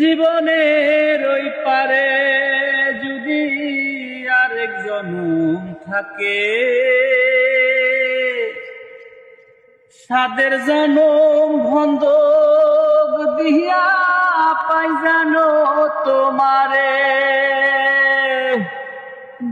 জীবনের ওই পারে যদি আরেক জনম থাকে, সাদের জনম বন্ধক দিয়া পাই জানো তোমারে।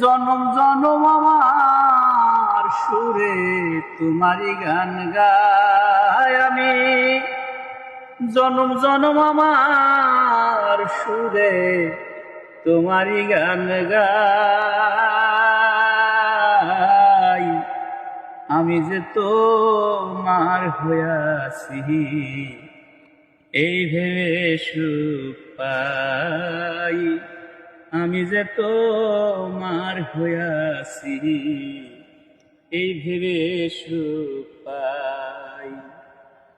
জনম জনম আমার সুরে তোমারই গান আমি জনম জনম আমার সুরে, তোমারই গান গাই। আমি যে তোমার হইয়াছি এই ভেবে সুখ পাই। আমি যে তোমার হইয়াছি এই ভেবে সুখ পাই।